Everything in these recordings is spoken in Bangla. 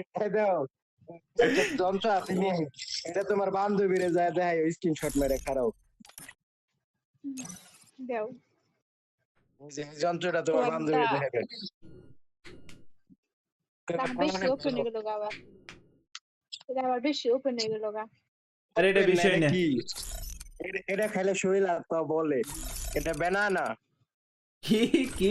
যন্ত্র আছে এটা তোমার বান্ধবীরে যায় দেখাই স্ক্রিনশট মেরে খারাপ দেও। যন্ত্রটা তোমার বান্ধবী দেখাবে বেশি ওপেন হয়ে গেল আবার। এটা আবার বেশি ওপেন হয়ে গেল গা। আরে এটা বিষয় না। এটা- এটা খাইলে শরীর আর বলে। এটা বেনানা কি কি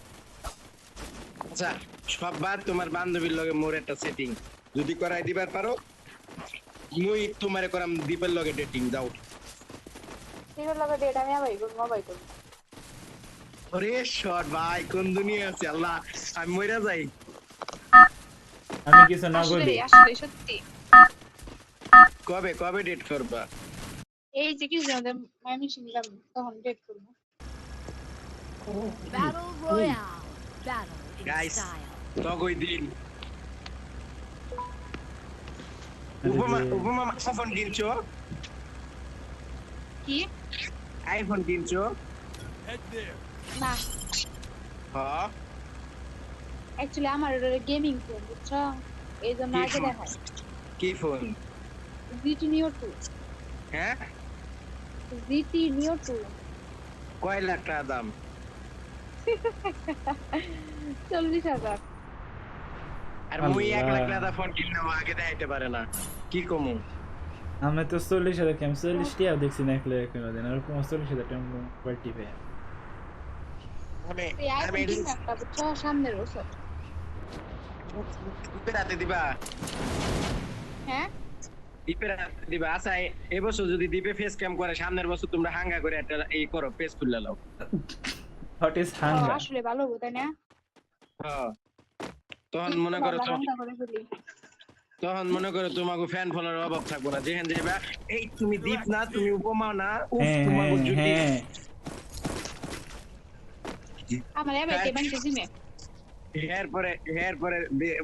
আচ্ছা। সববার তোমার বান্ধবীর লগে মোর একটা সেটিং যদি করাই দিবার পারো মুই তোমারে করাম দীপের লগে ডেটিং যাও। তিনের লগে ডেট আমি আবার করব মোবাইল করব। ওরে শট ভাই কোন দুনিয়া আছে আল্লাহ আমি মইরা যাই। আমি কিছু না বলি। আসলে সত্যি। কবে কবে ডেট করবা? এই যে কিছু আমাদের মামি শুনলাম তখন ডেট করব। Battle Royale. Battle Guys. তগই দিন আরে উপমা যে- উপমা আইফোন কিনছো কি আইফোন কিনছো না হ্যাঁ অ্যাকচুয়ালি আমার গেমিং ফোন বুঝছ এই জন্য আগে phone? দেখায় কি ফোন জিটি নিও টু হ্যাঁ জিটি নিও টু কয় লাখ টাকা দাম চল্লিশ হাজার। আর মুই এক লাখ আল্লাহ। ফোন কিনলাম আগে দেখাইতে পারে না। কি কমু? আমি তো চল্লিশ হাজার কেমন চল্লিশ টিয়াও দেখছি না একলে কোনো দিন আর চল্লিশ হাজার টাকা মোবাইল টিপে। আমি এই আমি আইফোন কিনবো একটা বুঝছ সামনের বছর। দ্বীপের দিবা। হ্যাঁ? দ্বীপের আচ্ছা এবছর যদি দ্বীপে ফেস ক্যাম করে সামনের বছর তোমরা হাঙ্গা করে একটা এই করো পেজ খুললে লাও। হোয়াট ইজ ও, হাঙ্গার আসলে ভালো হব তাই না? হ্যাঁ। তখন মনে করো তো হাঙ্গা করে ফেলি। তখন মনে করো তোমাকে ফ্যান ফলোয়ার অভাব থাকব না। যেখানে যাইবা এই তুমি দ্বীপ না তুমি উপমা না উফ, হ্যাঁ তোমাকে হ্যাঁ জুটি হ্যাঁ। আমার এবার কে ব্যাংকে জিমে। এরপরে এরপরে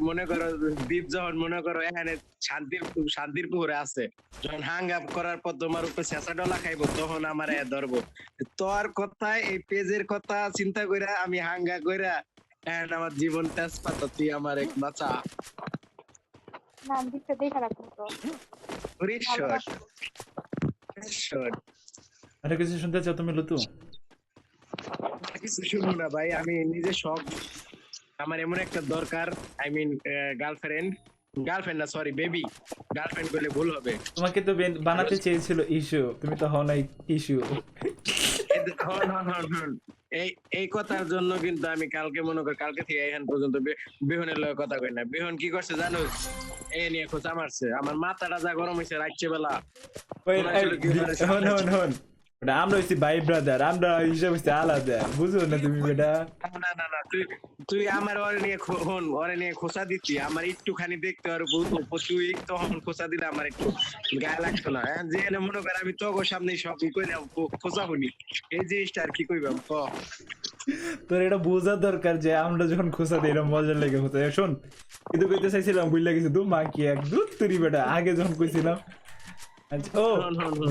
মনে করো দ্বীপ যখন মনে করো এখানে শান্তির শান্তির পুকুরে আছে যখন হাং আপ করার পর তোমার উপর শেষা ডলা খাইবো তখন আমার এ ধরবো। তোর কথা এই পেজের কথা চিন্তা কইরা আমি হাঙ্গা কইরা আমার জীবন তেজপাতা তুই আমার এক বাঁচা। না দিকটা দেখে রাখব তো। ভালো রিশট রাখব। রিশট আরে কিছু শুনতে চাও তুমি লুতু? কিছু শুনুন না ভাই আমি নিজে শখ আমার এমন একটা দরকার আই মিন গার্লফ্রেন্ড গার্লফ্রেন্ড না সরি বেবি গার্লফ্রেন্ড বলে ভুল হবে। তোমাকে তো বানাতে চেয়েছিল ইস্যু তুমি তো হও নাই ইস্যু এই হন, হন, হন, হন। এই এই কথার জন্য কিন্তু আমি কালকে মনে করি কালকে থেকে এখন পর্যন্ত বিহনের কথা কই না। বিহন কি করছে জানো? এ নিয়ে খোঁচা মারছে। আমার মাথাটা যা গরম হয়েছে রাত্রে বেলা? হন। ওটা আমরা হইছি ভাই ব্রাদার আমরা হিসাব হইছি আলাদা বুঝো না তুমি বেটা না না না তুই তুই আমার ওরে নিয়ে হন ওরে নিয়ে খোঁচা দিচ্ছি আমার একটুখানি দেখতে আর তুই তখন খোঁচা দিলে আমার একটু গায়ে লাগতো না। হ্যাঁ, যে এনে মনে কর আমি তোর সামনে সব করে খোঁচা হনি এই জিনিসটা আর কি কইবাম ক? তোর এটা বোঝা দরকার যে আমরা যখন খোসা দিই এরকম মজা লেগে হতো শোন কিন্তু কইতে চাইছিলাম বুঝলা গেছে দু মা কি এক দুধ তুরি বেটা। আগে যখন কইছিলাম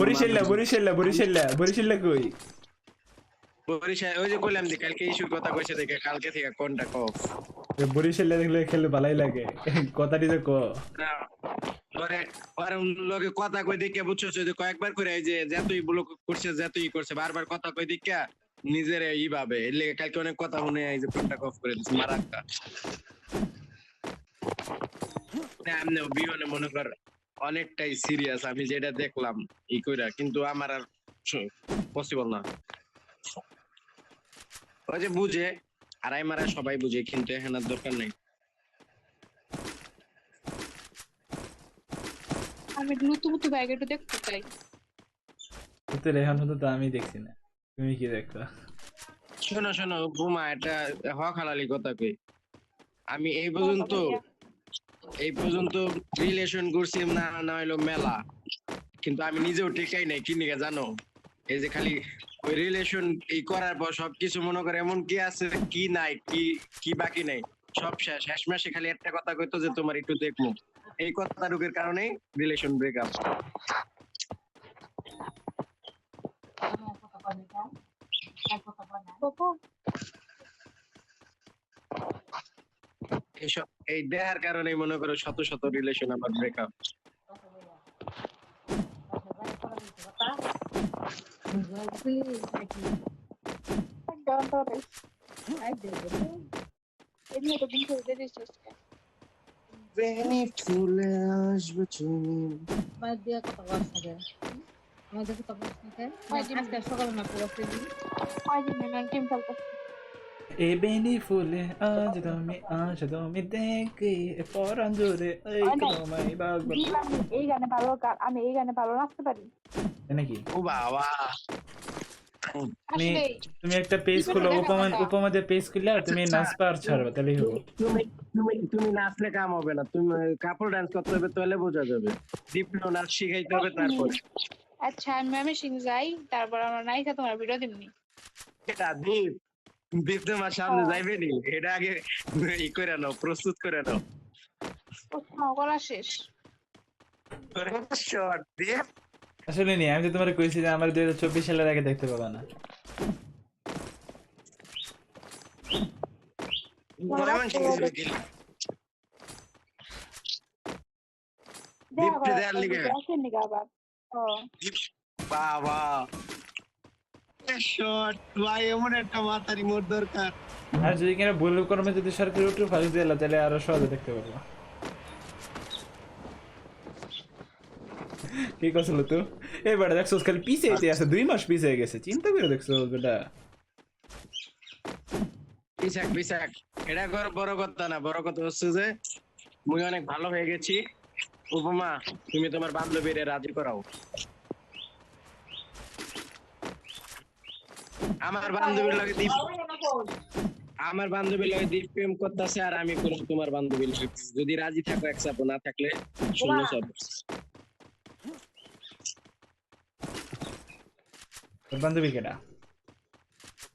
বরিশাল্লা বরিশাল্লা বরিশাল্লা বরিশাল্লা কই বরিশাল ওই যে কইলাম যে কালকে ইস্যুর কথা কইছে দেখে কালকে থেকে কোনটা বরিশাল্লা দেখলে খেলে ভালাই লাগে কথাটি তো ক না, ওরে ওরে লগে কথা কই দেখে বুঝছ যে কয়েকবার করে এই যে যতই ব্লক করছে যতই করছে বারবার কথা কই দেখে নিজের ই ভাবে এর লেগে কালকে অনেক কথা শুনে এই যে ফোনটা অফ করে দিচ্ছে মারাক্কা মনে কর অনেকটাই সিরিয়াস আমি যেটা দেখলাম ই কইরা কিন্তু আমার আর পসিবল না। ওই যে বুঝে আড়াই মারা সবাই বুঝে কিন্তু এখন আর দরকার নাই। আমি লুতু মুতু ব্যাগ একটু দেখতে চাই। তোর এখন হতো তো আমি দেখছি না। তুমি কি দেখো? শোনো শোনো বুমা এটা হক হালালি কথা কই। আমি এই পর্যন্ত এই পর্যন্ত রিলেশন করছি না না হইল মেলা কিন্তু আমি নিজেও টিকাই নাই কি নিকে জানো এই যে খালি ওই রিলেশন এই করার পর সবকিছু মনে করে এমন কি আছে কি নাই কি কি বাকি নাই সব শেষ শেষ মাসে খালি একটা কথা কইতো যে তোমার একটু দেখব এই কথা কথাটুকুর কারণেই রিলেশন ব্রেকআপ এইসব এই দেহার কারণেই মনে করো শত শত রিলেশন আমার ব্রেকআপ। বেনি ফুলে আসবে তুমি আমার দিয়ে কত বয়স থাকে আমাদের কত বয়স থাকে আজকে সকাল না পুরো দিন ধরে আমি game খেলতেছি। এ বেনি ফুলে আজ তুমি আজ তুমি দেখি পরান জোরে এই তোমায় বাগবা এই গানে ভালো আমি এই গানে ভালো নাচতে পারি নাকি ও বাবা আমি- তুমি একটা পেজ খুলো দেখা উপমাদের পেজ আর তুমি আচ্ছা, নাচবা আর ছাড়বা তাহলেই তুমি তুমি তুমি নাচলে কাম হবে না তুমি কাপড় ডান্স করতে হবে তাহলে বোঝা যাবে ডিপ্লো নাচ শিখাইতে হবে তারপর আচ্ছা আমি আমি সিং যাই তারপর আমরা নাইকা তোমার ভিডিও দিমনি এটা দীপ দীপ তোমার সামনে হ্যাঁ। যাইবে নি। এটা আগে ই করে নাও প্রস্তুত করে নাও। করা শেষ। আসলে নি আমি তো তোমার কইছি যে আমার দুই হাজার চব্বিশ সালের আগে দেখতে পাবা না। মনে ভাই এমন একটা মাথারি দরকার। আর যদি কিনা ভুল কর্মে যদি সরকারি উঠে ফাঁস দিয়ে তাহলে আরও সহজে দেখতে পারব। কি করছিল তো? এবারে দেখছ খালি পিছে যেতে আছে দুই মাস পিছে গেছে। চিন্তা করে দেখছ পিসাক এটা কর বড় কথা না বড় কথা হচ্ছে যে মুই অনেক ভালো হয়ে গেছি। উপমা তুমি তোমার বান্ধবীরে রাজি করাও। আমার বান্ধবীর লাগে দীপ আমার বান্ধবীর লাগে দীপ প্রেম করতেছে আর আমি কোন তোমার বান্ধবীর লাগে। যদি রাজি থাকো একসাথে না থাকলে শূন্য সব বান্ধবী কেডা?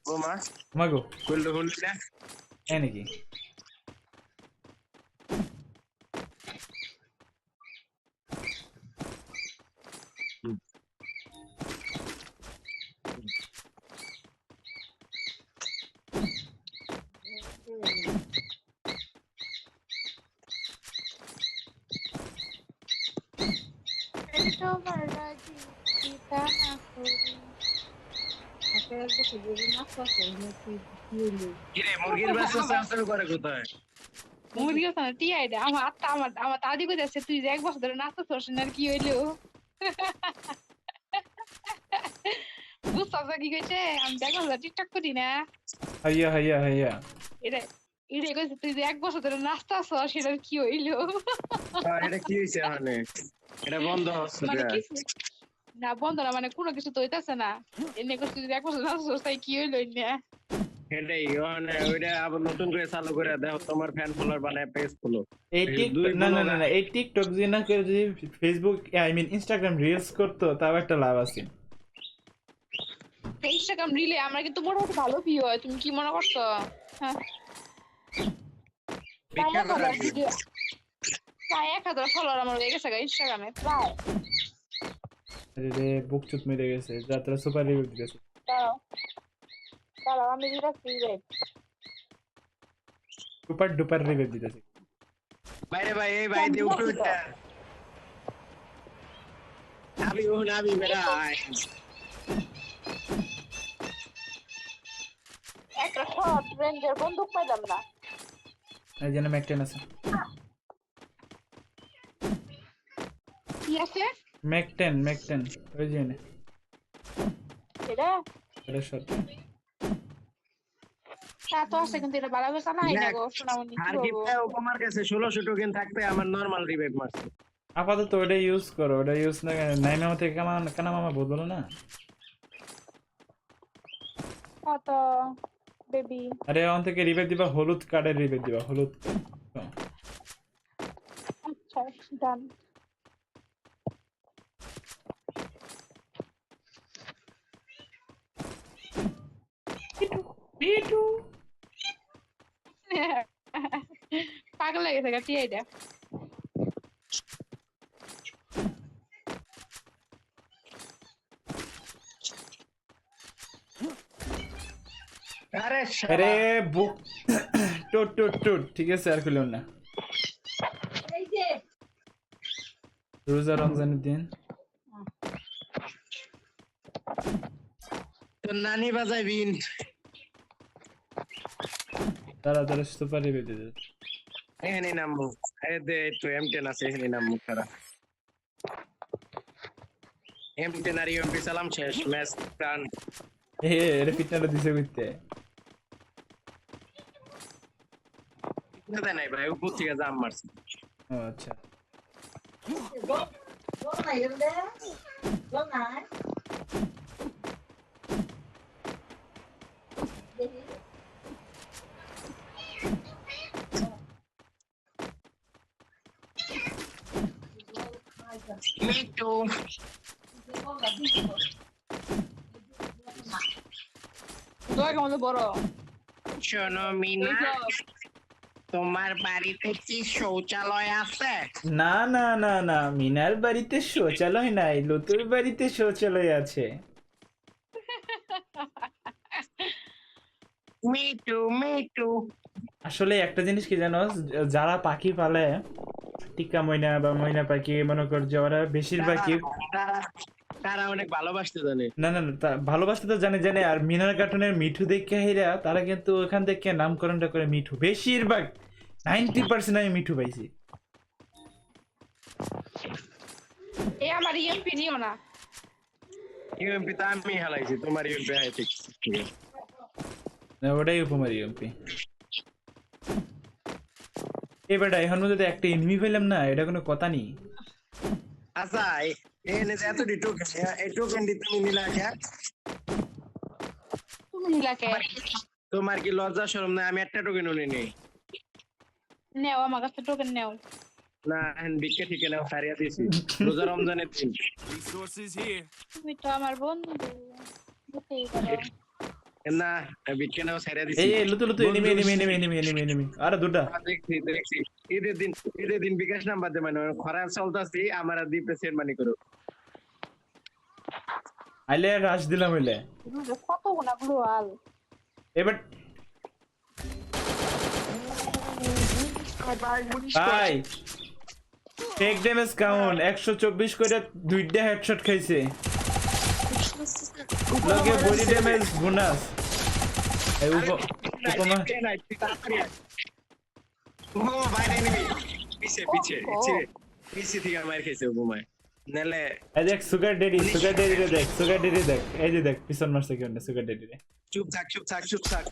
ও মা। মাগো কইলো হল না এই নাকি তোমার রাজি পিতা না করি আজকে দেখো যদি না করতে কি কি হলো কিরে মুরগির বাচ্চা চাষ করে কোথায় মুরগি কথা না টিআই দে আমার আত্মা আমার আমার দাদি কইতাছে তুই যে এক বছর ধরে নাচতেছস না আর কি হইল? বুঝতেছ কি কইছে? আমি দেখলাম টিকটক করি না। হাইয়া হাইয়া হাইয়া। এটা এটা কইছে তুই যে এক বছর ধরে সেটার কি হইল? এটা কি মানে? এটা বন্ধ হচ্ছে মানে না। বন্ধ না মানে কোনো কিছু তো হইতাছে না। এনে কইছে তুই এক বছর নাচতেছস তাই কি হইল মানে ওইটা আবার নতুন করে চালু করে দেখো তোমার ফ্যান ফলোয়ার বানায় পেজ এই এই টিক না না না না এই টিকটক যদি না করে যদি Facebook I mean Instagram reels করতো তাও একটা লাভ আছে। ইনস্টাগ্রাম রিলে আমরা কিন্তু মোটামুটি ভালো ভিউ হয় তুমি কি মনে করছ? হ্যাঁ। প্রায় ভিক্ষা এক করার হাজার ভিডিও প্রায় এক হাজার ফলোয়ার আমার হয়ে গেছে ইনস্টাগ্রামে প্রায় আরে রে বুক চুপ মেরে গেছে যাত্রা সুপার রিভিউ দিতেছে দাঁড়াও দাঁড়াও আমি দিতেছি রে সুপার ডুপার রিভিউ দিতেছে বাইরে ভাই এই ভাই দিয়ে উঠে উঠে আবি ও না আবি বেড়া একটা শর্ট রেঞ্জের বন্দুক পাইলাম না জন্য ম্যাকটেন আছে। কি আছে? ম্যাকটেন ম্যাকটেন ওই যে নে এটা? এটা শর্ট তা তো আছে কিন্তু এটা ভালো করে চালাই না গো সোনামণি আর বলব উপমার কাছে 1600 টোকেন থাকতে আমার নরমাল রিভাইভ মারছে। আপাতত ওটা ইউজ করো ওটা ইউজ না নাই মামা থেকে কানা মামা বলব না? বেবি আরে অন থেকে রিভাইভ দিবা হলুদ কার্ডের রিভাইভ দিবা হলুদ। card। ডান পাগল লাগে থাকা টিয়াই দে আরে বুক টোট টোট টোট। ঠিক আছে আর খুললাম না। এই যে। রোজা রমজানের দিন। তোর নানি বাজায় বিন। তারা তারা সুপারি বেঁধে দেয় এখানে নামবো। এই দে একটু এম টেন আছে এখানে নামবো খারাপ এম টেন আর ইউএমপি সালাম শেষ ম্যাচ রান এ এটা ফিটনাটা দিছে করতে দেয় নাই ভাই উপর থেকে জাম মারছে। ও আচ্ছা। না এলে বল না মিটু দোয়া কেমন বড়। শোনো মিনা। তোমার বাড়িতে কি শৌচালয় আছে? না না না না মিনার বাড়িতে শৌচালয় নাই লতুর বাড়িতে শৌচালয় আছে। মিটু মিটু আসলে একটা জিনিস কি জানো যারা পাখি পালে টিকা ময়না বা ময়না পাখি মনে কর যে ওরা বেশিরভাগই তারা- অনেক ভালোবাসতে জানে। না না না ভালোবাসতে তো জানে জানে। আর মিনার কার্টুনের মিঠু দেখে হেরা তারা কিন্তু ওখান থেকে নামকরণটা করে মিঠু। বেশিরভাগ নাইনটি পার্সেন্ট আমি মিঠু পাইছি। এ আমার ইএমপি নিও না। ইউএমপি তো আমি হালাইছি তোমার হাই ঠিক ঠিক। না, ওটাই উপমারি এমপি এবারটা এখন মধ্যে একটা এনিমি পেলাম না এটা কোনো কথা নেই। আচ্ছা যে এতটি টোকেন এই টোকেনটি তুমি নিলা কে তুমি নিলাকে তোমার কি লজ্জা শরম নাই আমি একটা টোকেন উনি নেই নেও আমার কাছে টোকেন নেও না এখন বিকে ঠিক নাও সারিয়া দিয়েছি রোজা রমজানের দিন here. তুমি তো আমার বন্ধু না ভিক্ষা নাও সারিয়া দিয়েছি এই এই লুতু Lutu enemy enemy enemy enemy enemy enemy আরে দুটা দেখছি দেখছি ঈদের দিন ঈদের দিন বিকাশ নাম্বার দে মানে খরা চলতাছি আমার আর দিতে সেন্ড মানি করো আইলে রাশ দিলাম হইলে কত গুণা গ্লোয়াল এবার ভাই টেক ড্যামেজ কাউন্ট একশো চব্বিশ করে দুইটা হেডশট খাইছে। লগে বডি ড্যামেজ বোনাস এই উপ- উপমা ও বাইরে নিবি পিছে পিছে পিছে। পিছে থেকে মার খেয়েছে ঘুমায় নালে এই দেখ সুগার ডেডি সুগার ডেডি রে দেখ সুগার ডেডি দেখ। এই যে দেখ পিছন মারছে কেমন সুগার ডেডি রে। চুপ থাক চুপ থাক চুপ থাক।